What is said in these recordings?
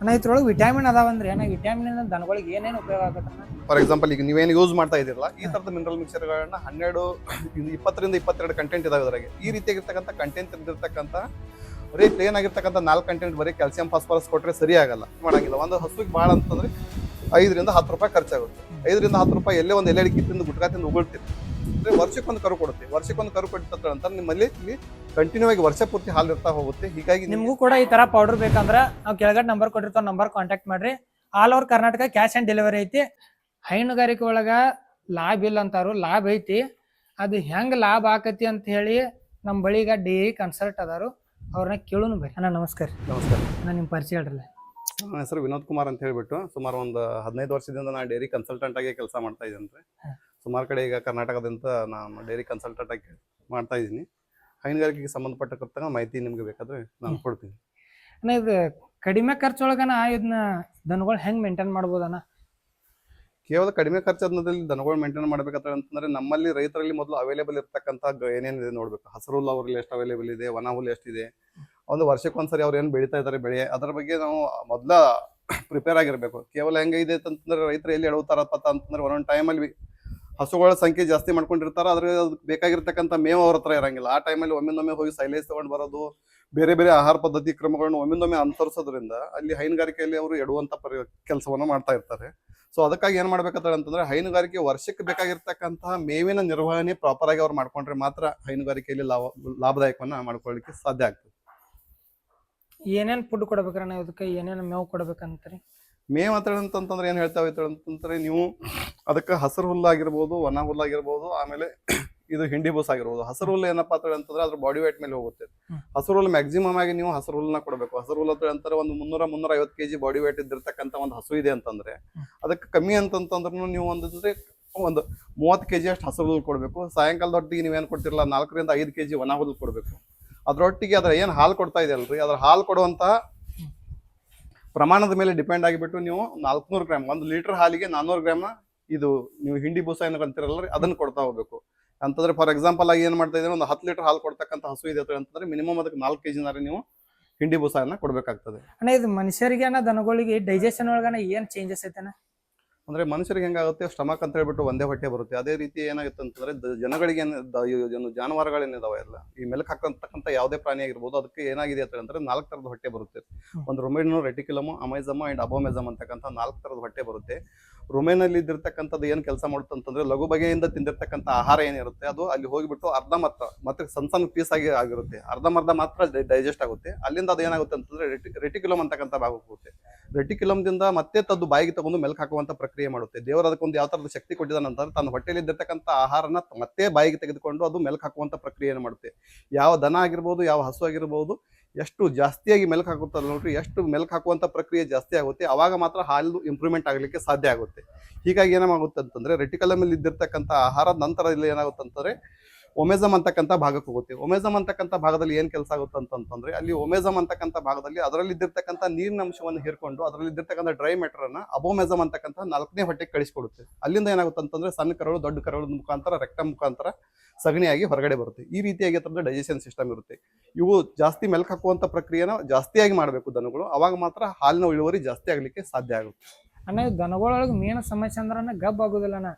ಅಣ್ಣ, ಇದ್ರೊಳಗೆ ವಿಟಾಮಿನ್ ಅದಾವಂದ್ರೆ ಏನ ವಿಟಾಮಿನ್ ದನಗಳಿಗೆ ಏನೇನು ಉಪಯೋಗ ಆಗುತ್ತೆ ಫಾರ್ ಎಕ್ಸಾಂಪಲ್ ಈಗ ನೀವೇನು ಯೂಸ್ ಮಾಡ್ತಾ ಇದ್ದೀರಲ್ಲ, ಈ ತರದ ಮಿನರಲ್ ಮಿಕ್ಸರ್ಗಳನ್ನ ಹನ್ನೆರಡು ಇಪ್ಪತ್ತರಿಂದ ಇಪ್ಪತ್ತೆರಡು ಕಂಟೆಂಟ್ ಇದಾವೆ ಇದರಾಗೆ. ಈ ರೀತಿಯಾಗಿರ್ತಕ್ಕಂಥ ಕಂಟೆಂಟ್ ಇದ್ದಿರ್ತಕ್ಕಂಥ, ಬರೀ ಪ್ಲೇನ್ ಆಗಿರ್ತಕ್ಕಂಥ ನಾಲ್ಕು ಕಂಟೆಂಟ್ ಬರೀ ಕ್ಯಾಲ್ಸಿಯಂ ಫಾಸ್ಫರಸ್ ಕೊಟ್ಟರೆ ಸರಿ ಆಗಲ್ಲ. ಮಾಡಂಗಿಲ್ಲ. ಒಂದು ಹಸುವಿಗೆ ಭಾಳ ಅಂತಂದ್ರೆ ಐದರಿಂದ ಹತ್ತು ರೂಪಾಯಿ ಖರ್ಚಾಗುತ್ತೆ. ಐದರಿಂದ ಹತ್ತು ರೂಪಾಯಿ ಎಲ್ಲೇ ಒಂದು ಎಲೆ ಅಡಿಕೆ ತಿಂದು ಗುಟ್ಕಾ ತಿಂದು ಅಂದರೆ ವರ್ಷಕ್ಕೊಂದು ಕರು ಕೊಡುತ್ತೆ. ವರ್ಷಕ್ಕೊಂದು ಕರು ಕೊಟ್ಟ ನಿಮ್ಮಲ್ಲಿ ಇಲ್ಲಿ ಕಂಟಿನ್ಯೂ ಆಗಿ ವರ್ಷ ಪೂರ್ತಿ ಹಾಲು ಇರ್ತಾ ಹೋಗುತ್ತೆ. ಹೀಗಾಗಿ ನಿಮ್ಗೆ ಕೂಡ ಈ ತರ ಪೌಡರ್ ಬೇಕಂದ್ರೆ ನಾವು ಕೆಳಗಡೆ ನಂಬರ್ ಕೊಟ್ಟಿರ್ತಾವ ನಂಬರ್ ಕಾಂಟ್ಯಾಕ್ಟ್ ಮಾಡ್ರಿ. All over Karnataka cash on delivery ಐತಿ. ಹೈನುಗಾರಿಕೆ ಒಳಗ ಲಾಭ ಇಲ್ಲ ಅಂತಾರು ಲಾಭ ಐತಿ. ಅದು ಹೆಂಗ್ ಲಾಭ ಆಕತಿ ಅಂತ ಹೇಳಿ ನಮ್ಮ ಬಳಿಗ ಡಿ ಕನ್ಸಲ್ಟ್ ಅದಾರು. ಅವ್ರನ್ನ ಕೇಳುನು ಬೇಕು ಅಣ್ಣ ನಮಸ್ಕಾರ ನಮಸ್ಕಾರ. ನಾನು ನಿಮ್ಮ ಪರಿಚಯ ಹೇಳ್ರಲ್ಲ ನನ್ನ ಹೆಸರು ವಿನೋದ್ ಕುಮಾರ್ ಅಂತ ಹೇಳ್ಬಿಟ್ಟು ಸುಮಾರು ಒಂದು ಹದಿನೈದು ವರ್ಷದಿಂದ ನಾನು ಡೈರಿ ಕನ್ಸಲ್ಟೆಂಟ್ ಆಗಿ ಕೆಲಸ ಮಾಡ್ತಾ ಇದ್ದೀನಿ. ಸುಮಾರು ಕಡೆ ಈಗ ಕರ್ನಾಟಕದಿಂದ ನಾನು ಡೈರಿ ಕನ್ಸಲ್ಟೆಂಟ್ ಆಗಿ ಮಾಡ್ತಾ ಇದ್ದೀನಿ. ಹೈನುಗಾರಿಕೆಗೆ ಸಂಬಂಧಪಟ್ಟಂತ ಮಾಹಿತಿ ನಿಮ್ಗೆ ಬೇಕಾದ್ರೆ ನಾನು ಕೊಡ್ತೀನಿ. ಅಣ್ಣ ಇದು ಕಡಿಮೆ ಖರ್ಚೊಳಗನ ಇದನ್ನ ದನಗಳು ಹೆಂಗ್ ಮೇಂಟೈನ್ ಮಾಡ್ಬೋದಣ್ಣ? ಕೇವಲ ಕಡಿಮೆ ಖರ್ಚದಲ್ಲಿ ದನಗಳು ಮೇಂಟೈನ್ ಮಾಡ್ಬೇಕಂತ ಅಂತಂದ್ರೆ ನಮ್ಮಲ್ಲಿ ರೈತರಲ್ಲಿ ಮೊದಲು ಅವೈಲೇಬಲ್ ಇರ್ತಕ್ಕಂಥ ಏನೇನಿದೆ ನೋಡ್ಬೇಕು. ಹಸಿರು ಹುಲ್ಲು ಅವ್ರಲ್ಲಿ ಎಷ್ಟು ಅವೈಲೇಬಲ್ ಇದೆ ಒಣ ಹುಲ್ಲು ಎಷ್ಟಿದೆ ಒಂದು ವರ್ಷಕ್ಕೊಂದ್ಸರಿ ಅವ್ರು ಏನು ಬೆಳೀತಾ ಇದ್ದಾರೆ ಬೆಳೆ ಅದರ ಬಗ್ಗೆ ನಾವು ಮೊದಲ ಪ್ರಿಪೇರ್ ಆಗಿರಬೇಕು. ಕೇವಲ ಹೆಂಗೈದೆ ಅಂತಂದ್ರೆ ರೈತರು ಎಲ್ಲಿ ಎಡವುತ್ತಾರಪ್ಪ ಅಂತಂದ್ರೆ ಒಂದೊಂದು ಟೈಮಲ್ಲಿ ಹಸುಗಳ ಸಂಖ್ಯೆ ಜಾಸ್ತಿ ಮಾಡ್ಕೊಂಡಿರ್ತಾರೆ, ಆದ್ರೆ ಅದಕ್ಕೆ ಬೇಕಾಗಿರ್ತಕ್ಕಂಥ ಮೇವು ಅವ್ರ ಹತ್ರ ಇರಂಗಿಲ್ಲ. ಆ ಟೈಮಲ್ಲಿ ಒಮ್ಮಿಂದೊಮ್ಮೆ ಹೋಗಿ ಸೈಲೇಜ್ ತಗೊಂಡು ಬರೋದು, ಬೇರೆ ಬೇರೆ ಆಹಾರ ಪದ್ಧತಿ ಕ್ರಮಗಳನ್ನು ಒಮ್ಮಿಂದೊಮ್ಮೆ ಅನುಸರಿಸೋದ್ರಿಂದ ಅಲ್ಲಿ ಹೈನುಗಾರಿಕೆಯಲ್ಲಿ ಅವರು ಎಡುವಂತ ಪರಿ, ಕೆಲಸವನ್ನು ಮಾಡ್ತಾ ಇರ್ತಾರೆ. ಸೊ ಅದಕ್ಕಾಗಿ ಏನ್ ಮಾಡ್ಬೇಕಾದ್ರೆ ಅಂತಂದ್ರೆ, ಹೈನುಗಾರಿಕೆ ವರ್ಷಕ್ಕೆ ಬೇಕಾಗಿರ್ತಕ್ಕಂತಹ ಮೇವಿನ ನಿರ್ವಹಣೆ ಪ್ರಾಪರ್ ಆಗಿ ಅವ್ರು ಮಾಡ್ಕೊಂಡ್ರೆ ಮಾತ್ರ ಹೈನುಗಾರಿಕೆಯಲ್ಲಿ ಲಾಭ, ಲಾಭದಾಯಕವನ್ನ ಮಾಡ್ಕೊಳ್ಳಿಕ್ಕೆ ಸಾಧ್ಯ ಆಗ್ತದೆ. ಏನೇನು ಫುಡ್ ಕೊಡ್ಬೇಕ್ರಣ್ಣ ಇದಕ್ಕೆ ಏನೇನು ಮೇವು ಕೊಡ್ಬೇಕಂತ್ರಿ? ಮೇವ್ ಅಂತ ಅಂತಂದ್ರೆ ಹೇಳ್ತಾ ಹೇಳ್ತಾವೆ ಅಂತಂದ್ರೆ ನೀವು ಅದಕ್ಕೆ ಹಸಿರು ಹುಲ್ಲಾಗಿರ್ಬೋದು ಒಣ ಹುಲ್ಲಾಗಿರ್ಬೋದು ಆಮೇಲೆ ಇದು ಹಿಂಡಿ ಬೂಸ್ ಆಗಿರ್ಬೋದು. ಹಸಿರು ಹುಲ್ಲು ಏನಪ್ಪಾ ಅಂತ ಅಂತಂದ್ರೆ ಅದ್ರ ಬಾಡಿ ವೇಟ್ ಮೇಲೆ ಹೋಗುತ್ತೆ. ಹಸಿರು ಹುಲ್ಲು ಮ್ಯಾಕ್ಸಿಮಮ್ ಆಗಿ ನೀವು ಹಸಿರು ಹುಲ್ಲನ್ನ ಕೊಡಬೇಕು. ಹಸಿರು ಹುಲ್ಲು ಅಂತ ಅಂತಾರೆ ಒಂದು ಮುನ್ನೂರ ಮುನ್ನೂರ ಐವತ್ತು ಕೆಜಿ ಬಾಡಿ ವೇಟ್ ಇದ್ದಿರ್ತಕ್ಕಂಥ ಒಂದು ಹಸು ಇದೆ ಅಂತಂದ್ರೆ. ಅದಕ್ಕೆ ಕಮ್ಮಿ ಅಂತಂತಂದ್ರೂ ನೀವು ಒಂದ್ರೆ ಒಂದು ಮೂವತ್ತು ಕೆಜಿ ಅಷ್ಟು ಹಸಿರು ಹುಲ್ಲು ಕೊಡಬೇಕು. ಸಾಯಂಕಾಲದೊಟ್ಟಿಗೆ ನೀವೇನು ಕೊಡ್ತಿರಲ್ಲ ನಾಲ್ಕರಿಂದ ಐದು ಕೆಜಿ ಒಣ ಹುಲ್ಲು ಕೊಡಬೇಕು. ಅದರೊಟ್ಟಿಗೆ ಅದ್ರ ಏನು ಹಾಲು ಕೊಡ್ತಾ ಇದೆ ಅಲ್ರಿ ಅದ್ರ ಹಾಲು ಕೊಡುವಂತಹ ಪ್ರಮಾಣದ ಮೇಲೆ ಡಿಪೆಂಡ್ ಆಗಿಬಿಟ್ಟು ನೀವು ನಾಲ್ಕುನೂರು ಗ್ರಾಮ್, ಒಂದು ಲೀಟರ್ ಹಾಲಿಗೆ ನಾನ್ನೂರು ಗ್ರಾಮ್ ಇದು ನೀವು ಹಿಂಡಿ ಬೂಸ ಏನಕ್ಕೆ ಅಂತಿರಲ್ಲ ಅದನ್ನ ಕೊಡ್ತಾ ಹೋಗ್ಬೇಕು. ಅಂತಂದ್ರೆ ಫಾರ್ ಎಕ್ಸಾಂಪಲ್ ಆಗಿ ಏನು ಮಾಡ್ತಾ ಇದ್ರೆ ಒಂದು ಹತ್ತು ಲೀಟರ್ ಹಾಲು ಕೊಡ್ತಕ್ಕಂಥ ಹಸು ಇದೆ ಅಂತಂದ್ರೆ ಮಿನಿಮಮ್ ಅದಕ್ಕೆ ನಾಲ್ಕು ಕೆಜಿನಾರ ನೀವು ಹಿಂಡಿ ಬೂಸಾಯನ್ನ ಕೊಡಬೇಕಾಗ್ತದೆ. ಅಣ್ಣ, ಇದು ಮನುಷ್ಯರಿಗೆ ದನಗಳಿಗೆ ಡೈಜೆಷನ್ ಒಳಗನ ಏನ್ ಚೇಂಜಸ್ ಐತಣ್ಣ? ಅಂದ್ರೆ ಮನುಷ್ಯರಿಗೆ ಹೆಂಗಾಗುತ್ತೆ ಸ್ಟಮಕ್ ಅಂತ ಹೇಳ್ಬಿಟ್ಟು ಒಂದೇ ಹೊಟ್ಟೆ ಬರುತ್ತೆ. ಅದೇ ರೀತಿ ಏನಾಗುತ್ತೆ ಅಂತಂದರೆ ಜನಗಳಿಗೆ ಏನ್ ಜಾನುವಾರುಗಳೇನಿದಾವೆ ಎಲ್ಲ ಈ ಮೆಲಕ್ ಹಾಕಂತಕ್ಕಂಥ ಯಾವುದೇ ಪ್ರಾಣಿ ಆಗಿರ್ಬೋದು ಅದಕ್ಕೆ ಏನಾಗಿದೆ ಅಂತ ಅಂದ್ರೆ ನಾಲ್ಕು ಥರದ ಹೊಟ್ಟೆ ಬರುತ್ತೆ. ಒಂದು ರೊಮೆಡಿನೋ ರೆಟಿಕ್ಯುಲಮ್ ಅಮೈಸಮ್ ಅಂಡ್ ಅಬೋಮೆಜಮ್ ಅಂತಕ್ಕಂಥ ನಾಲ್ಕು ಥರದ ಹೊಟ್ಟೆ ಬರುತ್ತೆ. ರೊಮೇನಲ್ಲಿ ಇದ್ದಿರ್ತಕ್ಕಂಥದ್ದು ಏನು ಕೆಲಸ ಮಾಡುತ್ತೆ ಅಂತಂದ್ರೆ ಲಘು ಬಗೆಯಿಂದ ತಿಂದಿರ್ತಕ್ಕಂಥ ಆಹಾರ ಏನಿರುತ್ತೆ ಅದು ಅಲ್ಲಿ ಹೋಗಿಬಿಟ್ಟು ಅರ್ಧ ಮಾತ್ರ ಮತ್ತೆ ಸಣ್ಣ ಸಣ್ಣ ಪೀಸ್ ಆಗಿ ಆಗಿರುತ್ತೆ. ಅರ್ಧಂಬರ್ಧ ಮಾತ್ರ ಡೈಜೆಸ್ಟ್ ಆಗುತ್ತೆ. ಅಲ್ಲಿಂದ ಅದು ಏನಾಗುತ್ತೆ ಅಂತಂದ್ರೆ ರೆಟಿಕ್ಯುಲಮ್ ಅಂತಕ್ಕಂಥ ಭಾಗ ಹೋಗುತ್ತೆ. ರೆಟಿಕ್ಯುಲಮ್ದಿಂದ ಮತ್ತೆ ತದ್ದು ಬಾಯಿಗೆ ತಗೊಂಡು ಮೆಲ್ಕ್ ಹಾಕುವಂತ ಪ್ರಕ್ರಿಯೆ ಮಾಡುತ್ತೆ. ದೇವರು ಅದಕ್ಕೊಂದು ಯಾವ ಥರದ ಶಕ್ತಿ ಕೊಟ್ಟಿದ ನಂತರ ತನ್ನ ಹೊಟ್ಟೆಯಲ್ಲಿ ಇದ್ದಿರ್ತಕ್ಕಂಥ ಆಹಾರನ ಮತ್ತೆ ಬಾಯಿಗೆ ತೆಗೆದುಕೊಂಡು ಅದು ಮೆಲ್ಕ್ ಹಾಕುವಂಥ ಪ್ರಕ್ರಿಯೆಯನ್ನು ಮಾಡುತ್ತೆ. ಯಾವ ದನ ಆಗಿರ್ಬೋದು, ಯಾವ ಹಸು ಆಗಿರ್ಬೋದು ಎಷ್ಟು ಜಾಸ್ತಿಯಾಗಿ ಮೆಲ್ಕ್ ಹಾಕುತ್ತಲ್ಲ ನೋಡ್ರಿ, ಎಷ್ಟು ಮೆಲ್ಕ್ ಹಾಕುವಂಥ ಪ್ರಕ್ರಿಯೆ ಜಾಸ್ತಿ ಆಗುತ್ತೆ ಆವಾಗ ಮಾತ್ರ ಹಾಲು ಇಂಪ್ರೂವ್ಮೆಂಟ್ ಆಗಲಿಕ್ಕೆ ಸಾಧ್ಯ ಆಗುತ್ತೆ. ಹೀಗಾಗಿ ಏನಾಗುತ್ತೆ ಅಂತಂದರೆ ರೆಟಿಕಲಮಲ್ಲಿ ಇದ್ದಿರ್ತಕ್ಕಂಥ ಆಹಾರದ ನಂತರ ಇಲ್ಲಿ ಏನಾಗುತ್ತೆ ಅಂತಂದರೆ ಒಮೆಜಮ್ ಅಂತಕ್ಕಂಥ ಭಾಗಕ್ಕೆ ಹೋಗುತ್ತೆ. ಒಮೆಜಮ್ ಅಂತಕ್ಕಂಥ ಭಾಗದಲ್ಲಿ ಏನು ಕೆಲಸ ಆಗುತ್ತೆ ಅಂತಂತಂದ್ರೆ ಅಲ್ಲಿ ಒಮೆಜಮ್ ಅಂತಕ್ಕಂಥ ಭಾಗದಲ್ಲಿ ಅದರಲ್ಲಿ ಇದ್ದಿರ್ತಕ್ಕಂಥ ನೀರಿನ ಅಂಶವನ್ನು ಹೀರ್ಕೊಂಡು, ಅದರಲ್ಲಿ ಇದ್ದಿರ್ತಕ್ಕಂಥ ಡ್ರೈ ಮ್ಯಾಟರ್ ಅಬೋಮೆಜಮ್ ಅಂತಕ್ಕಂಥ ನಾಲ್ಕನೇ ಹೊಟ್ಟೆಗೆ ಕಳಿಸ್ಕೊಡುತ್ತೆ. ಅಲ್ಲಿಂದ ಏನಾಗುತ್ತೆ ಅಂತಂದ್ರೆ, ಸಣ್ಣ ಕರಳು, ದೊಡ್ಡ ಕರಳು ಮುಖಾಂತರ ರೆಕ್ಟಮ್ ಮುಖಾಂತರ ಸಗಣಿಯಾಗಿ ಹೊರಗಡೆ ಬರುತ್ತೆ. ಈ ರೀತಿಯಾಗಿ ಅದರದ್ದು ಡೈಜೆಷನ್ ಸಿಸ್ಟಮ್ ಇರುತ್ತೆ. ಇವು ಜಾಸ್ತಿ ಮೆಲ್ಕ್ ಹಾಕುವಂಥ ಪ್ರಕ್ರಿಯೆನ ಜಾಸ್ತಿಯಾಗಿ ಮಾಡಬೇಕು ದನಗಳು. ಅವಾಗ ಮಾತ್ರ ಹಾಲಿನ ಇಳುವರಿ ಜಾಸ್ತಿ ಆಗಲಿಕ್ಕೆ ಸಾಧ್ಯ ಆಗುತ್ತೆ. ಅಣ್ಣ ದನಗಳೊಳಗೆ ಮೇನ್ ಸಮಸ್ಯೆ ಅಂದ್ರನ ಗಬ್ ಆಗುದಿಲ್ಲಣ್ಣ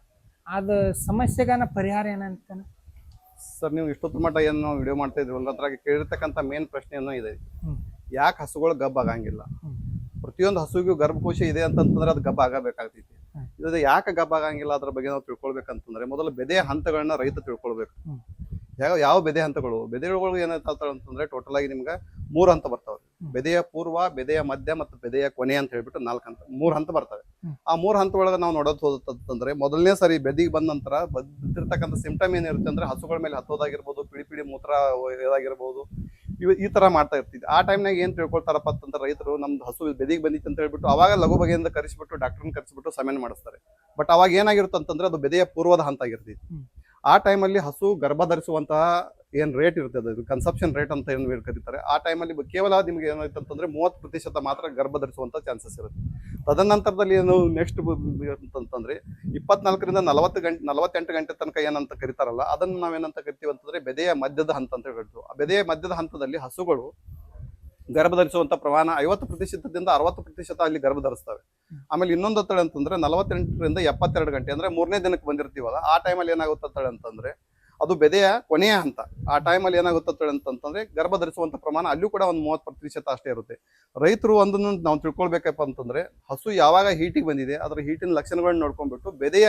ಅದು ಸಮಸ್ಯೆಗನ ಪರಿಹಾರ ಏನಂತ ಸರ್ ನೀವು ಇಷ್ಟೊತ್ತು ಮಟ್ಟ ಏನು ನಾವು ವಿಡಿಯೋ ಮಾಡ್ತಾ ಇದ್ರಿ. ಅದ್ರಾಗ ಕೇಳಿರ್ತಕ್ಕಂಥ ಮೇನ್ ಪ್ರಶ್ನೆ ಏನೋ ಇದೆ. ಯಾಕೆ ಹಸುಗಳು ಗಬ್ಬ ಆಗಂಗಿಲ್ಲ? ಪ್ರತಿಯೊಂದು ಹಸುವಿಗೂ ಗರ್ಭಕೋಶ ಇದೆ ಅಂತಂತಂದ್ರೆ ಅದು ಗಬ್ಬ ಆಗಬೇಕಾಗ್ತೈತಿ. ಇದು ಯಾಕೆ ಗಬ್ಬ ಆಗಂಗಿಲ್ಲ ಅದ್ರ ಬಗ್ಗೆ ನಾವು ತಿಳ್ಕೊಳ್ಬೇಕಂತಂದ್ರೆ ಮೊದಲು ಬೆದೆ ಹಂತಗಳನ್ನ ರೈತ ತಿಳ್ಕೊಳ್ಬೇಕು. ಯಾವ ಯಾವ ಬೆದೆ ಹಂತಗಳು? ಬೆದೆಗಳು ಏನಾಗ್ತಾವ ಅಂತಂದ್ರೆ ಟೋಟಲ್ ಆಗಿ ನಿಮ್ಗೆ ಮೂರು ಹಂತ ಬರ್ತಾವೆ. ಬೆದೆಯ ಪೂರ್ವ ಬೆದೆಯ ಮಧ್ಯ ಮತ್ತು ಬೆದೆಯ ಕೊನೆ ಅಂತ ಹೇಳ್ಬಿಟ್ಟು ನಾಲ್ಕು ಹಂತ ಮೂರು ಹಂತ ಬರ್ತವೆ. ಆ ಮೂರು ಹಂತ ಒಳಗೆ ನಾವು ನೋಡೋದು ಹೋದಂತಂದ್ರೆ ಮೊದಲನೇ ಸರಿ ಬೆದಿಗೆ ಬಂದ ನಂತರ ಬಿದ್ದಿರ್ತಕ್ಕಂಥ ಸಿಂಪ್ಟಮ್ ಏನಿರುತ್ತೆ ಅಂದ್ರೆ ಹಸುಗಳ ಮೇಲೆ ಹತ್ತೋದಾಗಿರ್ಬೋದು ಪಿಡಿ ಪಿಡಿ ಮೂತ್ರ ಇದಾಗಿರ್ಬೋದು ಇವು ಈ ತರ ಮಾಡ್ತಾ ಇರ್ತಿದ್ವಿ. ಆ ಟೈಮ್ನಾಗ ಏನ್ ತಿಳ್ಕೊಳ್ತಾರಪ್ಪ ಅಂತಂದ್ರೆ ರೈತರು ನಮ್ದು ಹಸು ಬೆದಿಗೆ ಬಂದಿತ್ತು ಅಂತ ಹೇಳ್ಬಿಟ್ಟು ಅವಾಗ ಲಘು ಬಗೆಯಿಂದ ಕರೆಸಿಬಿಟ್ಟು ಡಾಕ್ಟರ್ನ ಕರೆಸಿಬಿಟ್ಟು ಸಮೇನ್ ಮಾಡಿಸ್ತಾರೆ. ಬಟ್ ಅವಾಗ ಏನಾಗಿರುತ್ತೆ ಅಂತಂದ್ರೆ ಅದು ಬೆದೆಯ ಪೂರ್ವದ ಹಂತ ಆಗಿರ್ತೈತಿ ಹ್ಮ್. ಆ ಟೈಮಲ್ಲಿ ಹಸು ಗರ್ಭ ಧರಿಸುವಂತಹ ಏನ್ ರೇಟ್ ಇರ್ತದೆ ಅದು? ಕನ್ಸಪ್ಷನ್ ರೇಟ್ ಅಂತ ಏನು ಕರೀತಾರೆ? ಆ ಟೈಮಲ್ಲಿ ಕೇವಲ ನಿಮಗೆ ಏನಾಯ್ತು ಅಂತಂದರೆ ಮೂವತ್ತು ಪ್ರತಿಶತ ಮಾತ್ರ ಗರ್ಭ ಧರಿಸುವಂಥ ಚಾನ್ಸಸ್ ಇರುತ್ತೆ. ತದನಂತರದಲ್ಲಿ ಏನು ನೆಕ್ಸ್ಟ್ ಅಂತಂತಂದರೆ ಇಪ್ಪತ್ನಾಲ್ಕರಿಂದ ನಲವತ್ತು ಗಂಟೆ ನಲವತ್ತೆಂಟು ಗಂಟೆ ತನಕ ಏನಂತ ಕರಿತಾರಲ್ಲ, ಅದನ್ನು ನಾವೇನಂತ ಕರಿತೀವಿ ಅಂತಂದರೆ ಬೆದೆಯ ಮಧ್ಯದ ಹಂತ ಅಂತ ಹೇಳ್ತೀವಿ. ಆ ಬೆದೆಯ ಮಧ್ಯದ ಹಂತದಲ್ಲಿ ಹಸುಗಳು ಗರ್ಭ ಧರಿಸುವಂಥ ಪ್ರಮಾಣ ಐವತ್ತು ಪ್ರತಿಶತದಿಂದ ಅರವತ್ತು ಪ್ರತಿಶತ ಅಲ್ಲಿ ಗರ್ಭ ಧರಿಸ್ತವೆ ಆಮೇಲೆ ಇನ್ನೊಂದು ತಡ ಅಂತಂದ್ರೆ ನಲವತ್ತೆಂಟರಿಂದ ಎಪ್ಪತ್ತೆರಡು ಗಂಟೆ, ಅಂದ್ರೆ ಮೂರನೇ ದಿನಕ್ಕೆ ಬಂದಿರ್ತೀವಲ್ಲ, ಆ ಟೈಮಲ್ಲಿ ಏನಾಗುತ್ತೆ ಅಂತಂದ್ರೆ ಅದು ಬೆದೆಯ ಕೊನೆಯ ಹಂತ. ಆ ಟೈಮಲ್ಲಿ ಏನಾಗುತ್ತೆ ಅಂತಂದ್ರೆ ಗರ್ಭ ಧರಿಸುವಂತ ಪ್ರಮಾಣ ಅಲ್ಲೂ ಕೂಡ ಒಂದು ಮೂವತ್ತು ಪ್ರತಿಶತ ಅಷ್ಟೇ ಇರುತ್ತೆ. ರೈತರು ಒಂದನ್ನು ನಾವು ತಿಳ್ಕೊಳ್ಬೇಕಪ್ಪ ಅಂತಂದ್ರೆ ಹಸು ಯಾವಾಗ ಹೀಟಿಗೆ ಬಂದಿದೆ, ಅದರ ಹೀಟಿನ ಲಕ್ಷಣಗಳನ್ನ ನೋಡ್ಕೊಂಡ್ಬಿಟ್ಟು ಬೆದೆಯ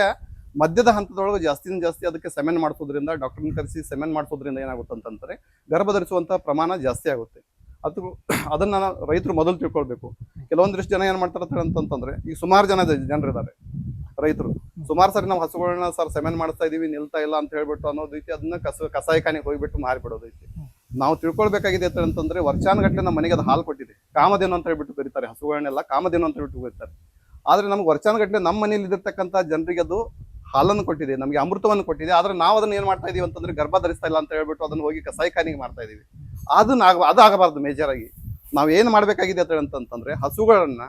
ಮಧ್ಯದ ಹಂತದೊಳಗೆ ಜಾಸ್ತಿನ ಜಾಸ್ತಿ ಅದಕ್ಕೆ ಸೆಮೆನ್ ಮಾಡಿಸೋದ್ರಿಂದ ಡಾಕ್ಟರ್ನ ಕರೆಸಿ ಸೆಮೆನ್ ಮಾಡಿಸೋದ್ರಿಂದ ಏನಾಗುತ್ತೆ ಅಂತಂದ್ರೆ ಗರ್ಭ ಧರಿಸುವಂತಹ ಪ್ರಮಾಣ ಜಾಸ್ತಿ ಆಗುತ್ತೆ. ಅದು ಅದನ್ನು ರೈತರು ಮೊದಲು ತಿಳ್ಕೊಳ್ಬೇಕು. ಕೆಲವೊಂದಿಷ್ಟು ಜನ ಏನು ಮಾಡ್ತಾರೆ ಅಂತಂತಂದ್ರೆ ಈಗ ಸುಮಾರು ಜನ ಜನರಿದ್ದಾರೆ, ರೈತರು. ಸುಮಾರು ಸರಿ ನಾವು ಹಸುಗಳನ್ನ ಸರ್ ಸೆಮೆನ್ ಮಾಡಿಸ್ತಾ ಇದೀವಿ, ನಿಲ್ತಾ ಇಲ್ಲ ಅಂತ ಹೇಳ್ಬಿಟ್ಟು ರೀತಿ ಅದನ್ನ ಕಸ, ಕಸಾಯಿಖಾನೆಗೆ ಹೋಗ್ಬಿಟ್ಟು ಮಾರಿಬಿಡೋದೈತಿ ನಾವು ತಿಳ್ಕೊಳ್ಬೇಕಾಗಿದೆ ಅಂತ ಅಂತಂದ್ರೆ ವರ್ಷಾನುಗಟ್ಲೆ ನಮ್ಮ ಮನೆಗೆ ಅದು ಹಾಲು ಕೊಟ್ಟಿದೆ. ಕಾಮಧೇನು ಅಂತ ಹೇಳ್ಬಿಟ್ಟು ಕರೀತಾರೆ ಹಸುಗಳನ್ನೆಲ್ಲ ಕಾಮಧೇನು ಅಂತ ಹೇಳ್ಬಿಟ್ಟು ಕರೀತಾರೆ. ಆದರೆ ನಮ್ಗೆ ವರ್ಷಾನುಗಟ್ಟಲೆ ನಮ್ಮ ಮನೇಲಿ ಇದ್ದಿರ್ತಕ್ಕಂಥ ಜನರಿಗೆ ಅದು ಹಾಲನ್ನು ಕೊಟ್ಟಿದೆ, ನಮಗೆ ಅಮೃತವನ್ನು ಕೊಟ್ಟಿದೆ, ಆದರೆ ನಾವು ಅದನ್ನು ಏನು ಮಾಡ್ತಾ ಇದೀವಿ ಅಂತಂದ್ರೆ ಗರ್ಭ ಧರಿಸ್ತಾ ಇಲ್ಲ ಅಂತ ಹೇಳ್ಬಿಟ್ಟು ಅದನ್ನು ಹೋಗಿ ಕಸಾಯಿಖಾನಿಗೆ ಮಾಡ್ತಾ ಇದೀವಿ. ಅದನ್ನ ಆಗ ಅದಾಗಬಾರ್ದು ಮೇಜರ್ ಆಗಿ. ನಾವು ಏನು ಮಾಡ್ಬೇಕಾಗಿದೆ ಅಂತ ಹೇಳ್ತಂತಂದರೆ ಹಸುಗಳನ್ನು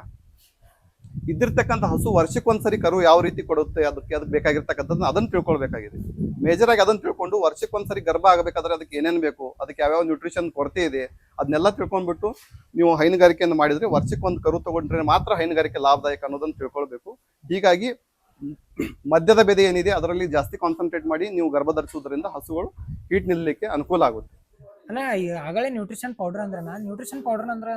ಇದ್ದಿರ್ತಕ್ಕಂಥ ಹಸು ವರ್ಷಕ್ಕೊಂದ್ಸರಿ ಕರು ಯಾವ ರೀತಿ ಕೊಡುತ್ತೆ, ಅದಕ್ಕೆ ಅದಕ್ಕೆ ಬೇಕಾಗಿರ್ತಕ್ಕಂಥದ್ದು ಅದನ್ನು ತಿಳ್ಕೊಳ್ಬೇಕಾಗಿದೆ. ಮೇಜರ್ ಆಗಿ ಅದನ್ನ ತಿಳ್ಕೊಂಡು ವರ್ಷಕ್ಕೊಂದ್ಸರಿ ಗರ್ಭ ಆಗಬೇಕಾದ್ರೆ ಅದಕ್ಕೆ ಏನೇನು ಬೇಕು, ಅದಕ್ಕೆ ಯಾವ್ಯಾವ ನ್ಯೂಟ್ರಿಷನ್ ಕೊರತೆ ಇದೆ, ಅದನ್ನೆಲ್ಲ ತಿಳ್ಕೊಂಡ್ಬಿಟ್ಟು ನೀವು ಹೈನುಗಾರಿಕೆಯನ್ನು ಮಾಡಿದರೆ ವರ್ಷಕ್ಕೊಂದು ಕರು ತೊಗೊಂಡ್ರೆ ಮಾತ್ರ ಹೈನುಗಾರಿಕೆ ಲಾಭದಾಯಕ ಅನ್ನೋದನ್ನು ತಿಳ್ಕೊಳ್ಬೇಕು. ಹೀಗಾಗಿ ಮದ್ಯದ ಬೆದೆ ಏನಿದೆ ಅದರಲ್ಲಿ ಜಾಸ್ತಿ ಕಾನ್ಸಂಟ್ರೇಟ್ ಮಾಡಿ ನೀವು ಗರ್ಭ ಧರಿಸುವುದರಿಂದ ಹಸುಗಳು ಹೀಟ್ ನಿಲ್ಲಲಿಕ್ಕೆ ಅನುಕೂಲ ಆಗುತ್ತೆ. ಅಣ್ಣ ಈ ಆಗಲೇ ನ್ಯೂಟ್ರಿಷನ್ ಪೌಡರ್ ಅಂದ್ರೆ ನ್ಯೂಟ್ರಿಷನ್ ಪೌಡರ್ ಅಂದ್ರ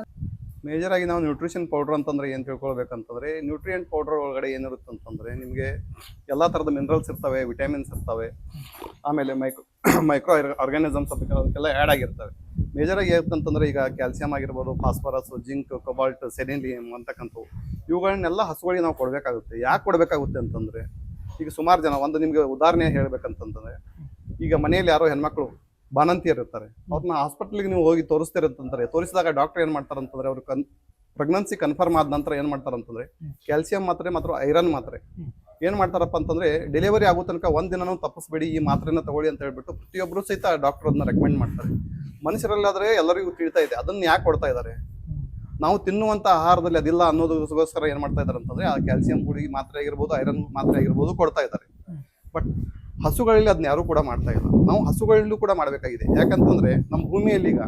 ಮೇಜರ್ ಆಗಿ ನಾವು ನ್ಯೂಟ್ರಿಷನ್ ಪೌಡ್ರ್ ಅಂತಂದ್ರೆ ಏನು ತಿಳ್ಕೊಳ್ಬೇಕಂತಂದ್ರೆ ನ್ಯೂಟ್ರಿಯೆಂಟ್ ಪೌಡರ್ ಒಳಗಡೆ ಏನಿರುತ್ತೆ ಅಂತಂದ್ರೆ ನಿಮಗೆ ಎಲ್ಲ ತರದ ಮಿನರಲ್ಸ್ ಇರ್ತವೆ ವಿಟಮಿನ್ಸ್ ಇರ್ತವೆ, ಆಮೇಲೆ ಮೈಕ್ರೋ ಮೈಕ್ರೋ ಆರ್ಗಾನಿಸಮ್ಸ್ ಅದಕ್ಕೆಲ್ಲ ಆ್ಯಡ್ ಆಗಿರ್ತವೆ. ಮೇಜರ್ ಆಗಿ ಅಂತಂದ್ರೆ ಈಗ ಕ್ಯಾಲ್ಸಿಯಂ ಆಗಿರ್ಬೋದು ಫಾಸ್ಫರಸ್ ಜಿಂಕ್ ಕೊಬಾಲ್ಟ್ ಸೆನಿಲಿಯಂ ಅಂತಕ್ಕಂಥವು, ಇವುಗಳನ್ನೆಲ್ಲ ಹಸುಗಳಿಗೆ ನಾವು ಕೊಡಬೇಕಾಗುತ್ತೆ. ಯಾಕೆ ಕೊಡಬೇಕಾಗುತ್ತೆ ಅಂತಂದ್ರೆ, ಈಗ ಸುಮಾರು ಜನ, ಒಂದು ನಿಮಗೆ ಉದಾಹರಣೆ ಹೇಳ್ಬೇಕಂತಂದ್ರೆ, ಈಗ ಮನೆಯಲ್ಲಿ ಯಾರೋ ಹೆಣ್ಮಕ್ಳು ಬಾಣಂತಿಯರು ಇರ್ತಾರೆ ಅವ್ರನ್ನ ಹಾಸ್ಪಿಟ್ಲಿಗೆ ನೀವು ಹೋಗಿ ತೋರಿಸ್ತಿರಂತಂದ್ರೆ ತೋರಿಸಿದಾಗ ಡಾಕ್ಟರ್ ಏನ್ ಮಾಡ್ತಾರೆ ಅಂತಂದ್ರೆ ಅವ್ರು ಕನ್ ಪ್ರೆಗ್ನೆನ್ಸಿ ಕನ್ಫರ್ಮ್ ಆದ ನಂತರ ಏನ್ ಮಾಡ್ತಾರೆ ಅಂತಂದ್ರೆ ಕ್ಯಾಲ್ಸಿಯಂ ಮಾತ್ರೆ ಮಾತ್ರ ಐರನ್ ಮಾತ್ರೆ. ಏನ್ ಮಾಡ್ತಾರಪ್ಪ ಅಂತಂದ್ರೆ ಡೆಲಿವರಿ ಆಗೋ ತನಕ ಒಂದ್ ದಿನನೂ ತಪ್ಪಿಸ್ಬೇಡಿ ಈ ಮಾತ್ರೆನ ತಗೊಳ್ಳಿ ಅಂತ ಹೇಳ್ಬಿಟ್ಟು ಪ್ರತಿಯೊಬ್ಬರು ಸಹಿತ ಡಾಕ್ಟರ್ ಅದನ್ನ ರೆಕಮೆಂಡ್ ಮಾಡ್ತಾರೆ. ಮನುಷ್ಯರಲ್ಲಾದ್ರೆ ಎಲ್ಲರಿಗೂ ತಿಳಿತಾ ಇದೆ ಅದನ್ನ ಯಾಕೆ ಕೊಡ್ತಾ ಇದ್ದಾರೆ ನಾವು ತಿನ್ನುವಂತ ಆಹಾರದಲ್ಲಿ ಅದಿಲ್ಲ ಅನ್ನೋದಕ್ಕೋಸ್ಕರ ಏನ್ ಮಾಡ್ತಾ ಇದಾರೆ ಅಂತಂದ್ರೆ ಆ ಕ್ಯಾಲ್ಸಿಯಂ ಗುಡಿ ಮಾತ್ರೆ ಆಗಿರ್ಬೋದು ಐರನ್ ಮಾತ್ರೆ ಆಗಿರ್ಬೋದು ಕೊಡ್ತಾ ಇದ್ದಾರೆ ಬಟ್ ಹಸುಗಳಲ್ಲಿ ಅದನ್ನ ಯಾರು ಕೂಡ ಮಾಡ್ತಾ ಇಲ್ಲ. ನಾವು ಹಸುಗಳಲ್ಲೂ ಕೂಡ ಮಾಡಬೇಕಾಗಿದೆ. ಯಾಕಂತಂದ್ರೆ ನಮ್ಮ ಭೂಮಿಯಲ್ಲಿ ಈಗ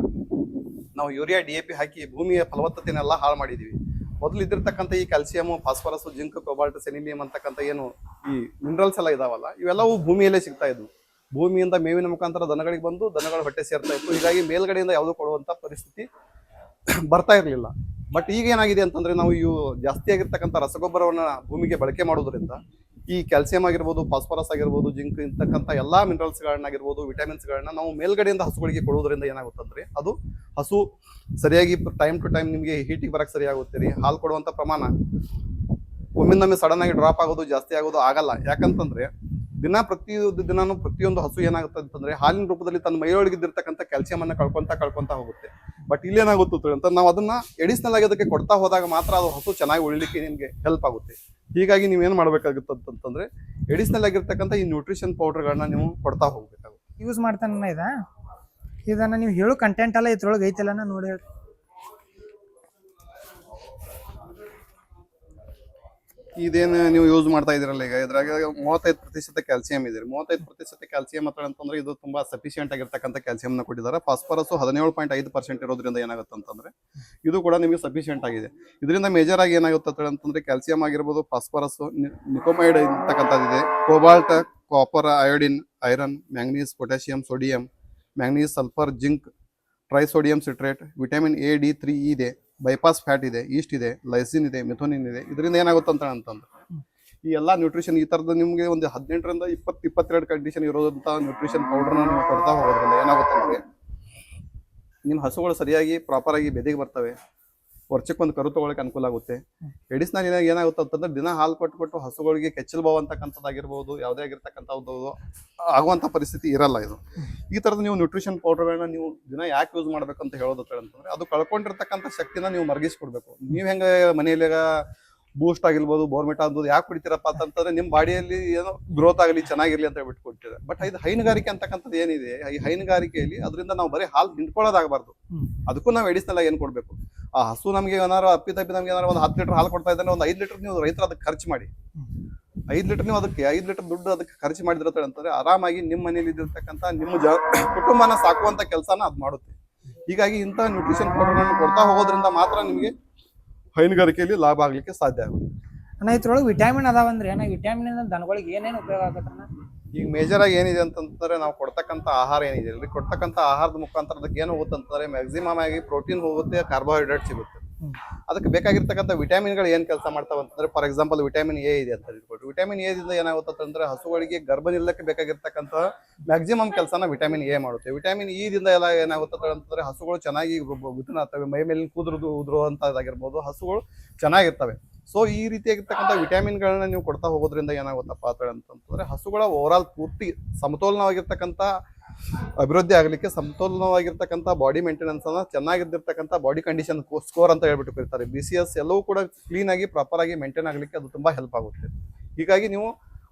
ನಾವು ಯೂರಿಯಾ, ಡಿ ಎ ಪಿ ಹಾಕಿ ಭೂಮಿಯ ಫಲವತ್ತತೆನೆಲ್ಲ ಹಾಳು ಮಾಡಿದೀವಿ. ಮೊದಲು ಇದ್ದಿರ್ತಕ್ಕಂಥ ಈ calcium, phosphorus, zinc, cobalt selenium ಅಂತಕ್ಕಂಥ ಏನು ಈ ಮಿನರಲ್ಸ್ ಎಲ್ಲ ಇದಾವಲ್ಲ, ಇವೆಲ್ಲವೂ ಭೂಮಿಯಲ್ಲೇ ಸಿಗ್ತಾ ಇದ್ವು. ಭೂಮಿಯಿಂದ ಮೇವಿನ ಮುಖಾಂತರ ದನಗಳಿಗೆ ಬಂದು ದನಗಳ ಹೊಟ್ಟೆ ಸೇರ್ತಾ ಇತ್ತು. ಹೀಗಾಗಿ ಮೇಲ್ಗಡೆಯಿಂದ ಯಾವುದೂ ಕೊಡುವಂಥ ಪರಿಸ್ಥಿತಿ ಬರ್ತಾ ಇರಲಿಲ್ಲ. ಬಟ್ ಈಗ ಏನಾಗಿದೆ ಅಂತಂದ್ರೆ ನಾವು ಇವು ಜಾಸ್ತಿ ಆಗಿರ್ತಕ್ಕಂಥ ರಸಗೊಬ್ಬರವನ್ನು ಭೂಮಿಗೆ ಬಳಕೆ ಮಾಡೋದ್ರಿಂದ ಈ ಕ್ಯಾಲ್ಸಿಯಂ ಆಗಿರ್ಬೋದು, ಫಾಸ್ಫರಸ್ ಆಗಿರ್ಬೋದು, ಜಿಂಕ್ ಇಂತಕ್ಕಂಥ ಎಲ್ಲಾ ಮಿನರಲ್ಸ್ಗಳನ್ನಾಗಿರ್ಬೋದು, ವಿಟಮಿನ್ಸ್ಗಳನ್ನ ನಾವು ಮೇಲ್ಗಡೆಯಿಂದ ಹಸುಗಳಿಗೆ ಕೊಡುವುದರಿಂದ ಏನಾಗುತ್ತಂದ್ರೆ ಅದು ಹಸು ಸರಿಯಾಗಿ ಟೈಮ್ ಟು ಟೈಮ್ ನಿಮಗೆ ಹೀಟಿಗೆ ಬರಕ್ಕೆ ಸರಿಯಾಗುತ್ತೆ ರೀ. ಹಾಲು ಕೊಡುವಂತ ಪ್ರಮಾಣ ಒಮ್ಮಿಂದೊಮ್ಮೆ ಸಡನ್ ಆಗಿ ಡ್ರಾಪ್ ಆಗೋದು, ಜಾಸ್ತಿ ಆಗೋದು ಆಗಲ್ಲ. ಯಾಕಂತಂದ್ರೆ ದಿನ ಪ್ರತಿ ದಿನಾನು ಪ್ರತಿಯೊಂದು ಹಸು ಏನಾಗುತ್ತೆ ಅಂತಂದ್ರೆ ಹಾಲಿನ ರೂಪದಲ್ಲಿ ತನ್ನ ಮೈಯೊಳಗಿದ್ದಿರ್ತಕ್ಕಂಥ ಕ್ಯಾಲ್ಸಿಯಂ ಅನ್ನ ಕಳ್ಕೊಂತ ಕಳ್ಕೊಂತ ಹೋಗುತ್ತೆ. ಬಟ್ ಇಲ್ಲಿ ಏನಾಗುತ್ತೆ ಅಂತ ನಾವು ಅದನ್ನ ಎಡಿಷನಲ್ ಆಗಿ ಅದಕ್ಕೆ ಕೊಡ್ತಾ ಹೋದಾಗ ಮಾತ್ರ ಅದು ಹಸು ಚೆನ್ನಾಗಿ ಉಳಿಲಿಕ್ಕೆ ನಿಮ್ಗೆ ಹೆಲ್ಪ್ ಆಗುತ್ತೆ. ಹೀಗಾಗಿ ನೀವು ಏನು ಮಾಡ್ಬೇಕಾಗುತ್ತೆ ಅಂತಂದ್ರೆ ಎಡಿಷನಲ್ ಆಗಿರ್ತಕ್ಕಂಥ ಈ ನ್ಯೂಟ್ರಿಷನ್ ಪೌಡರ್ಗಳನ್ನ ನೀವು ಕೊಡ್ತಾ ಹೋಗ್ಬೇಕಾಗುತ್ತೆ. ಯೂಸ್ ಮಾಡ್ತಾನ ಇದ? ಇದನ್ನ ನೀವು ಹೇಳು ಕಂಟೆಂಟ್ ಎಲ್ಲ ಇದ್ರೊಳಗೆ ಐತೆಲ್ಲ ನೋಡಿ ಹೇಳ್ರಿ ಇದೇನು ನೀವು ಯೂಸ್ ಮಾಡ್ತಾ ಇದ್ರಲ್ಲ ಈಗ? ಇದ್ರಾಗ ಮೂವತ್ತೈದು ಪ್ರತಿಶತ ಕ್ಯಾಲ್ಸಿಯಂ ಇದೆ. ಮೂವತ್ತೈದು ಪ್ರತಿಶತ ಕ್ಯಾಲ್ಸಿಯಂ ಅಂತ ಅಂತಂದ್ರೆ ಇದು ತುಂಬಾ ಸಫಿಶಿಯಂಟ್ ಆಗಿರ್ತಕ್ಕಂಥ ಕ್ಯಾಲ್ಸಿಯಂ ನ ಕೊಟ್ಟಿದ್ದಾರೆ. ಫಾಸ್ಫರಸ್ ಹದಿನೇಳು ಪಾಯಿಂಟ್ ಐದು ಪರ್ಸೆಂಟ್ ಇರೋದ್ರಿಂದ ಏನಾಗುತ್ತೆ ಅಂತಂದ್ರೆ ಇದು ಕೂಡ ನಿಮಗೆ ಸಫಿಶಿಯಂಟ್ ಆಗಿದೆ. ಇದರಿಂದ ಮೇಜರ್ ಆಗಿ ಏನಾಗುತ್ತೆ ಅಂತಂದ್ರೆ ಕ್ಯಾಲ್ಸಿಯಂ ಆಗಿರ್ಬೋದು ಫಾಸ್ಫರಸ್ ನಿಕೋಮೈಡ್ ಇರ್ತಕ್ಕಂಥದ್ದಿದೆ cobalt copper iodine iron manganese potassium sodium manganese sulphur zinc trisodium citrate vitamin A D three ಇದೆ. ಬೈಪಾಸ್ ಫ್ಯಾಟ್ ಇದೆ ಈಸ್ಟ್ ಇದೆ ಲೈಸಿನ್ ಇದೆ ಮೆಥೋನಿನ್ ಇದೆ. ಇದರಿಂದ ಏನಾಗುತ್ತೆ ಅಂತ ಅಂತಂದ್ರೆ, ಈ ಎಲ್ಲ ನ್ಯೂಟ್ರಿಷನ್ ಈ ಥರದ್ದು ನಿಮಗೆ ಒಂದು ಹದಿನೆಂಟರಿಂದ ಇಪ್ಪತ್ತು, ಇಪ್ಪತ್ತೆರಡು ಕಂಡೀಷನ್ ಇರೋದಂತ ನ್ಯೂಟ್ರಿಷನ್ ಪೌಡರ್ನ ನಾವು ಕೊಡ್ತಾ ಹೋಗೋದ್ರಿಂದ ಏನಾಗುತ್ತೆ ನಿಮಗೆ ನಿಮ್ಮ ಹಸುಗಳು ಸರಿಯಾಗಿ ಪ್ರಾಪರಾಗಿ ಬೆದೆಗೆ ಬರ್ತವೆ. ವರ್ಷಕ್ಕೊಂದು ಕರು ತಗೊಳಕ್ಕೆ ಅನುಕೂಲ ಆಗುತ್ತೆ. ಎಡಿಸ್ನಲ್ಲಿ ಏನಾಗ ಏನಾಗುತ್ತೆ ಅಂತಂದ್ರೆ ದಿನ ಹಾಲು ಕೊಟ್ಟು ಕೊಟ್ಟು ಹಸುಗಳಿಗೆ ಕೆಚ್ಚಲು ಬಾವು ಅಂತಕ್ಕಂಥದ್ದಾಗಿರ್ಬೋದು ಯಾವುದೇ ಆಗಿರ್ತಕ್ಕಂಥದ್ದು ಆಗುವಂಥ ಪರಿಸ್ಥಿತಿ ಇರಲ್ಲ ಇದು. ಈ ಥರದ ನೀವು ನ್ಯೂಟ್ರಿಷನ್ ಪೌಡರ್ಗಳನ್ನ ನೀವು ದಿನ ಯಾಕೆ ಯೂಸ್ ಮಾಡ್ಬೇಕಂತ ಹೇಳೋದು ಅಂತಂದ್ರೆ ಅದು ಕಳ್ಕೊಂಡಿರ್ತಕ್ಕಂಥ ಶಕ್ತಿನ ನೀವು ಮರಗಿಸ್ಕೊಡ್ಬೇಕು. ನೀವು ಹೆಂಗೆ ಮನೆಯಲ್ಲಿ ಬೂಸ್ಟ್ ಆಗಿರ್ಬೋದು ಬೋರ್ಮೆಟ್ ಆಗ್ಬೋದು ಯಾಕೆ ಕುಡಿತೀರಪ್ಪ ಅಂತಂದ್ರೆ ನಿಮ್ಮ ಬಾಡಿಯಲ್ಲಿ ಏನೋ ಗ್ರೋತ್ ಆಗಲಿ ಚೆನ್ನಾಗಿರ್ಲಿ ಅಂತ ಹೇಳ್ಬಿಟ್ಟು ಕೊಡ್ತೀರ. ಬಟ್ ಇದು ಹೈನುಗಾರಿಕೆ ಅಂತಕ್ಕಂಥದ್ದು ಏನಿದೆ ಈ ಹೈನುಗಾರಿಕೆಯಲ್ಲಿ ಅದರಿಂದ ನಾವು ಬರೀ ಹಾಲು ಹಿಂಡ್ಕೊಳ್ಳೋದಾಗಬಾರ್ದು. ಹ್ಮ್. ಅದಕ್ಕೂ ನಾವು ಎಡಿಸ್ನೆಲ್ಲ ಏನು ಕೊಡಬೇಕು? ಆ ಹಸು ನಮಗೆ ಏನಾರು ಅಪ್ಪಿ ತಪ್ಪಿ ನಮ್ಗೆ ಏನಾರು ಒಂದು ಹತ್ತು ಲೀಟರ್ ಹಾಲು ಕೊಡ್ತಾ ಇದ್ದಾನೆ ಒಂದು ಐದು ಲೀಟರ್ ನೀವು ರೈತರ ಅದಕ್ಕೆ ಖರ್ಚು ಮಾಡಿ. ಐದು ಲೀಟರ್ ನೀವು ಅದಕ್ಕೆ, ಐದು ಲೀಟರ್ ದುಡ್ಡು ಅದಕ್ಕೆ ಖರ್ಚು ಮಾಡಿದ್ರೆ ಅಂತಂದ್ರೆ ಆರಾಮಾಗಿ ನಿಮ್ಮ ಮನೇಲಿ ಇದ್ದಿರ್ತಕ್ಕಂಥ ನಿಮ್ಮ ಜ, ಕುಟುಂಬನ ಸಾಕುವಂತ ಕೆಲಸನ ಅದು ಮಾಡುತ್ತೆ. ಹೀಗಾಗಿ ಇಂತಹ ನ್ಯೂಟ್ರಿಷನ್ ಪೌಡರ್ಗಳನ್ನು ಕೊಡ್ತಾ ಹೋಗೋದ್ರಿಂದ ಮಾತ್ರ ನಿಮಗೆ ಹೈನುಗಾರಿಕೆಯಲ್ಲಿ ಲಾಭ ಆಗ್ಲಿಕ್ಕೆ ಸಾಧ್ಯ ಆಗುತ್ತೆ. ಅಣ್ಣ, ಇದ್ರೊಳಗೆ ವಿಟಾಮಿನ್ ಅದಾವಂದ್ರೆ ಅಣ್ಣ ವಿಟಾಮಿನ್ ದನಗಳಿಗೆ ಏನೇನು ಉಪಯೋಗ ಆಗತ್ತಣ್ಣ? ಈಗ ಮೇಜರ್ ಆಗಿ ಏನಿದೆ ಅಂತಂದ್ರೆ ನಾವು ಕೊಡ್ತಕ್ಕಂಥ ಆಹಾರ ಏನಿದೆ? ಇಲ್ಲಿ ಕೊಡ್ತಕ್ಕಂಥ ಆಹಾರದ ಮುಖಾಂತರ ಅದಕ್ಕೆ ಏನು ಹೋಗುತ್ತೆ ಅಂತಂದ್ರೆ ಮ್ಯಾಕ್ಸಿಮಮ್ ಆಗಿ ಪ್ರೋಟೀನ್ ಹೋಗುತ್ತೆ ಕಾರ್ಬೋಹೈಡ್ರೇಟ್ ಸಿಗುತ್ತೆ. ಅದಕ್ಕೆ ಬೇಕಾಗಿರ್ತಕ್ಕಂಥ ವಿಟಮಿನ್ಗಳು ಏನು ಕೆಲಸ ಮಾಡ್ತಾವೆ ಅಂತಂದ್ರೆ ಫಾರ್ ಎಕ್ಸಾಂಪಲ್ ವಿಟಮಿನ್ ಎ ಇದೆ ಅಂತ ಹೇಳ್ಕೊಟ್ಟು ವಿಟಮಿನ್ ಎ ದಿಂದ ಏನಾಗುತ್ತೆ ಅಂತಂದ್ರೆ ಹಸುಗಳಿಗೆ ಗರ್ಭ ನಿಲ್ಲಕ್ಕೆ ಬೇಕಾಗಿರ್ತಕ್ಕಂಥ ಮ್ಯಾಕ್ಸಿಮಮ್ ಕೆಲಸನ ವಿಟಮಿನ್ ಎ ಮಾಡುತ್ತೆ. ವಿಟಮಿನ್ ಇ ದಿಂದ ಎಲ್ಲ ಏನಾಗುತ್ತೆ ಅಂತಂದ್ರೆ ಹಸುಗಳು ಚೆನ್ನಾಗಿ ಗುದ್ದನ ಆಗ್ತವೆ. ಮೈ ಮೇಲಿನ ಕೂದ್ರದು ಅಂತ ಇದಾಗಿರ್ಬೋದು. ಹಸುಗಳು ಚೆನ್ನಾಗಿರ್ತವೆ. ಸೊ ಈ ರೀತಿಯಾಗಿರ್ತಕ್ಕಂಥ ವಿಟಮಿನ್ಗಳನ್ನ ನೀವು ಕೊಡ್ತಾ ಹೋಗೋದ್ರಿಂದ ಏನಾಗುತ್ತಪ್ಪ ಪಾತ್ರೆ ಅಂತಂದ್ರೆ ಹಸುಗಳ ಓವರಾಲ್ ಪೂರ್ತಿ ಸಮತೋಲನವಾಗಿರ್ತಕ್ಕಂಥ ಅಭಿವೃದ್ಧಿ ಆಗಲಿಕ್ಕೆ ಸಮತೋಲನವಾಗಿರ್ತಕ್ಕಂಥ ಬಾಡಿ ಮೇಂಟೆನೆನ್ಸ್ ಅನ್ನ ಚೆನ್ನಾಗಿದ್ದಿರ್ತಕ್ಕಂಥ ಬಾಡಿ ಕಂಡೀಷನ್ ಸ್ಕೋರ್ ಅಂತ ಹೇಳ್ಬಿಟ್ಟು ಕರೀತಾರೆ. ಬಿ ಸಿ ಎಸ್ ಎಲ್ಲವೂ ಕೂಡ ಕ್ಲೀನ್ ಆಗಿ ಪ್ರಾಪರ್ ಆಗಿ ಮೇಂಟೈನ್ ಆಗಲಿಕ್ಕೆ ಅದು ತುಂಬಾ ಹೆಲ್ಪ್ ಆಗುತ್ತೆ. ಹೀಗಾಗಿ ನೀವು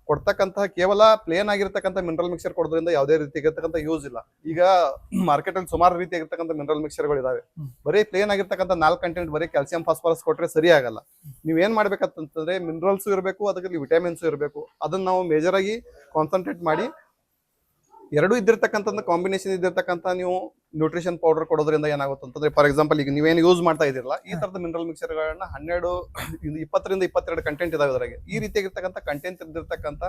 ಕೊಡ್ತಕ್ಕಂತಹ ಕೇವಲ ಪ್ಲೇನ್ ಆಗಿರ್ತಕ್ಕಂಥ ಮಿನರಲ್ ಮಿಕ್ಸರ್ ಕೊಡೋದ್ರಿಂದ ಯಾವುದೇ ರೀತಿ ಆಗಿರ್ತಕ್ಕಂಥ ಯೂಸ್ ಇಲ್ಲ. ಈಗ ಮಾರ್ಕೆಟ್ ಅಲ್ಲಿ ಸುಮಾರು ರೀತಿಯಾಗಿರ್ತಕ್ಕಂಥ ಮಿನರಲ್ ಮಿಕ್ಸರ್ಗಳು ಇದಾವೆ ಬರೀ ಪ್ಲೇನ್ ಆಗಿರ್ತಕ್ಕಂಥ ನಾಲ್ಕು ಕಂಟೆಂಟ್ ಬರೀ ಕ್ಯಾಲ್ಸಿಯಂ ಫಾಸ್ಫರಸ್ ಕೊಟ್ಟರೆ ಸರಿ ಆಗಲ್ಲ. ನೀವ್ ಏನ್ ಮಾಡ್ಬೇಕಂತಂದ್ರೆ ಮಿನರಲ್ಸ್ ಇರಬೇಕು ಅದರಲ್ಲಿ ವಿಟಮಿನ್ಸ್ ಇರಬೇಕು. ಅದನ್ನ ನಾವು ಮೇಜರ್ ಆಗಿ ಕಾನ್ಸಂಟ್ರೇಟ್ ಮಾಡಿ ಎರಡು ಇದ್ದಿರ್ತಕ್ಕಂಥ ಕಾಂಬಿನೇಷನ್ ಇದ್ದಿರ್ತಕ್ಕಂಥ ನೀವು ನ್ಯೂಟ್ರಿಷನ್ ಪೌಡರ್ ಕೊಡೋದ್ರಿಂದ ಏನಾಗುತ್ತೆ ಅಂತಂದ್ರೆ ಫಾರ್ ಎಕ್ಸಾಂಪಲ್ ಈಗ ನೀವೇನು ಯೂಸ್ ಮಾಡ್ತಾ ಇದ್ದೀರಲ್ಲ ಈ ತರದ ಮಿನರಲ್ ಮಿಕ್ಸರ್ಗಳನ್ನ ಹನ್ನೆರಡು ಇದು ಇಪ್ಪತ್ತರಿಂದ ಇಪ್ಪತ್ತೆರಡು ಕಂಟೆಂಟ್ ಇದಾವೆ ಅದರಾಗೆ ಈ ರೀತಿಯಾಗಿರ್ತಕ್ಕಂಥ ಕಂಟೆಂಟ್ ಇದ್ದಿರ್ತಕ್ಕಂಥ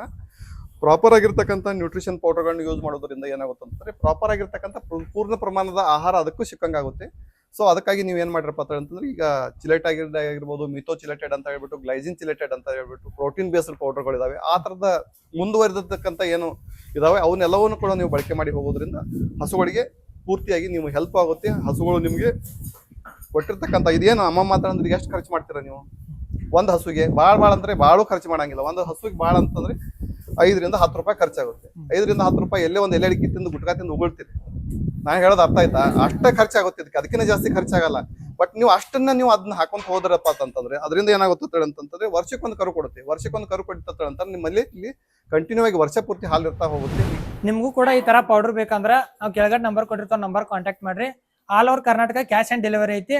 ಪ್ರಾಪರ್ ಆಗಿರ್ತಕ್ಕಂಥ ನ್ಯೂಟ್ರಿಷನ್ ಪೌಡರ್ಗಳನ್ನ ಯೂಸ್ ಮಾಡೋದ್ರಿಂದ ಏನಾಗುತ್ತೆ ಅಂತಂದ್ರೆ ಪ್ರಾಪರ್ ಆಗಿರ್ತಕ್ಕಂಥ ಪೂರ್ಣ ಪ್ರಮಾಣದ ಆಹಾರ ಅದಕ್ಕೂ ಸಿಕ್ಕಂಗಾಗುತ್ತೆ. ಸೊ ಅದಕ್ಕಾಗಿ ನೀವು ಏನ್ ಮಾಡಿರಪ್ಪ ಅಂತ ಅಂತಂದ್ರೆ ಈಗ ಚಿಲೆಟ್ ಆಗಿರ್ಬೋದು ಮಿಥೋ ಚಿಲೆಟೆಡ್ ಅಂತ ಹೇಳ್ಬಿಟ್ಟು ಗ್ಲೈಸಿನ್ ಚಿಲೆಟೆಡ್ ಅಂತ ಹೇಳ್ಬಿಟ್ಟು ಪ್ರೋಟೀನ್ ಬೇಸ್ಡ್ ಪೌಡರ್ಗಳು ಇದಾವೆ ಆ ತರದ ಮುಂದುವರೆದಿರ್ತಕ್ಕಂಥ ಏನು ಇದಾವೆ ಅವನ್ನೆಲ್ಲವನ್ನು ಕೂಡ ನೀವು ಬಳಕೆ ಮಾಡಿ ಹೋಗೋದ್ರಿಂದ ಹಸುಗಳಿಗೆ ಪೂರ್ತಿಯಾಗಿ ನಿಮ್ಗೆ ಹೆಲ್ಪ್ ಆಗುತ್ತೆ, ಹಸುಗಳು ನಿಮಗೆ ಕೊಟ್ಟಿರ್ತಕ್ಕಂಥ ಇದೇನು ಅಮ್ಮ ಮಾತ್ರ ಅಂದ್ರೆ ಎಷ್ಟು ಖರ್ಚು ಮಾಡ್ತೀರಾ ನೀವು? ಒಂದು ಹಸುಗೆ ಭಾಳ ಭಾಳ ಅಂದ್ರೆ ಭಾಳ ಖರ್ಚು ಮಾಡಂಗಿಲ್ಲ. ಒಂದು ಹಸುಗೆ ಭಾಳ ಅಂತಂದ್ರೆ ಐದರಿಂದ ಹತ್ತು ರೂಪಾಯಿ ಖರ್ಚಾಗುತ್ತೆ. ಐದರಿಂದ ಹತ್ತು ರೂಪಾಯಿ ಎಲ್ಲೇ ಒಂದು ಎಲೆ ಅಡಿಕೆ ತಿಂದು ಗುಟ್ಕಾ ತಿಂದು ಉಗುಳ್ತೀರಿ. ನಾನು ಹೇಳೋದು ಅರ್ಥ ಆಯ್ತಾ? ಅಷ್ಟೇ ಖರ್ಚಾಗುತ್ತೆ ಇದಕ್ಕೆ. ಅದಕ್ಕಿಂತ ಜಾಸ್ತಿ ಖರ್ಚಾಗಲ್ಲ. ಬಟ್ ನೀವು ಅಷ್ಟನ್ನ ನೀವು ಅದನ್ನ ಹಾಕೊಂತ ಹೋದ್ರಪ್ಪ ಅಂತಂದ್ರೆ, ಅದರಿಂದ ಏನಾಗುತ್ತೆ ಅಂತಂದ್ರೆ, ವರ್ಷಕ್ಕೊಂದು ಕರು ಕೊಡುತ್ತೆ. ವರ್ಷಕ್ಕೊಂದು ಕರು ಕೊಡ್ತಂದ್ರೆ ಅಂತಂದ್ರೆ ನಿಮ್ಮಲ್ಲಿ ಇಲ್ಲಿ ಕಂಟಿನ್ಯೂ ಆಗಿ ವರ್ಷ ಪೂರ್ತಿ ಹಾಲು ಇರ್ತಾ ಹೋಗುತ್ತೆ. ನಿಮಗೂ ಕೂಡ ಈ ತರ ಪೌಡರ್ ಬೇಕಂದ್ರೆ ನಾವು ಕೆಳಗಡೆ ನಂಬರ್ ಕೊಟ್ಟಿರ್ತಾವ ನಂಬರ್ ಕಾಂಟ್ಯಾಕ್ಟ್ ಮಾಡ್ರಿ. All over Karnataka cash on delivery ಐತಿ.